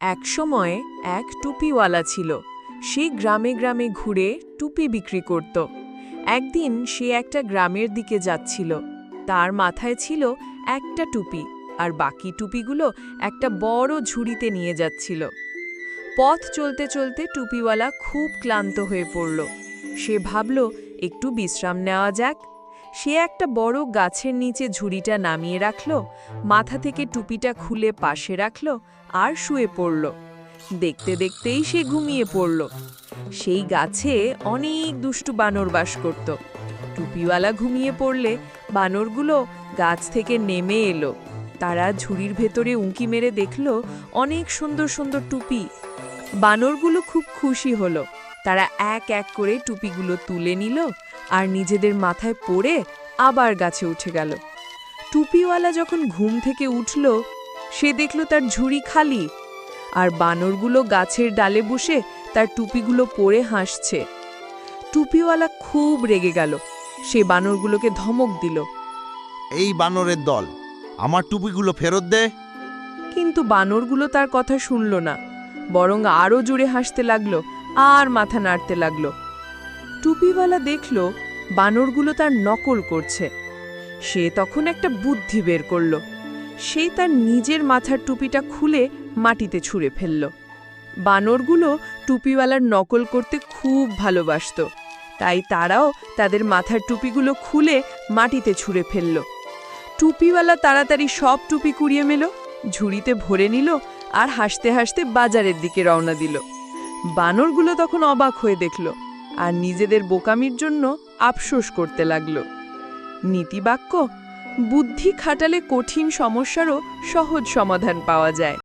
একসময় এক টুপিওয়ালা ছিল। সে গ্রামে গ্রামে ঘুরে টুপি বিক্রি করত। একদিন সে একটা গ্রামের দিকে যাচ্ছিল। তার মাথায় ছিল একটা টুপি আর বাকি টুপিগুলো একটা বড় ঝুড়িতে নিয়ে যাচ্ছিল। পথ চলতে চলতে টুপিওয়ালা খুব ক্লান্ত হয়ে পড়ল। সে ভাবল, একটু বিশ্রাম নেওয়া যাক। সে একটা বড় গাছের নিচে ঝুড়িটা নামিয়ে রাখল, মাথা থেকে টুপিটা খুলে পাশে রাখল আর শুয়ে পড়ল। দেখতে দেখতেই সে ঘুমিয়ে পড়ল। সেই গাছে অনেক দুষ্টু বানর বাস করত। টুপিওয়ালা ঘুমিয়ে পড়লে বানরগুলো গাছ থেকে নেমে এলো। তারা ঝুড়ির ভেতরে উঁকি মেরে দেখল অনেক সুন্দর সুন্দর টুপি। বানরগুলো খুব খুশি হলো। তারা এক এক করে টুপিগুলো তুলে নিল আর নিজেদের মাথায় পরে আবার গাছে উঠে গেল। টুপিওয়ালা যখন ঘুম থেকে উঠল সে দেখল তার ঝুড়ি খালি আর বানরগুলো গাছের ডালে বসে তার টুপিগুলো পরে হাসছে। টুপিওয়ালা খুব রেগে গেল। সে বানরগুলোকে ধমক দিল। এই বানরের দল আমার টুপিগুলো ফেরত দে। কিন্তু বানরগুলো তার কথা শুনল না বরং আরও জোরে হাসতে লাগল। আর মাথা নাড়তে লাগল। টুপিওয়ালা দেখল বানরগুলো তার নকল করছে। সে তখন একটা বুদ্ধি বের করল। সে তার নিজের মাথার টুপিটা খুলে মাটিতে ছুঁড়ে ফেলল। বানরগুলো টুপিওয়ালার নকল করতে খুব ভালোবাসত। তাই তারাও তাদের মাথার টুপিগুলো খুলে মাটিতে ছুঁড়ে ফেলল। টুপিওয়ালা তাড়াতাড়ি সব টুপি কুড়িয়ে মেল, ঝুড়িতে ভরে নিল আর হাসতে হাসতে বাজারের দিকে রওনা দিল। বানরগুলো তখন অবাক হয়ে দেখল আর নিজেদের বোকামির জন্য আফসোস করতে লাগল। নীতিবাক্য, বুদ্ধি খাটালে কঠিন সমস্যারও সহজ সমাধান পাওয়া যায়।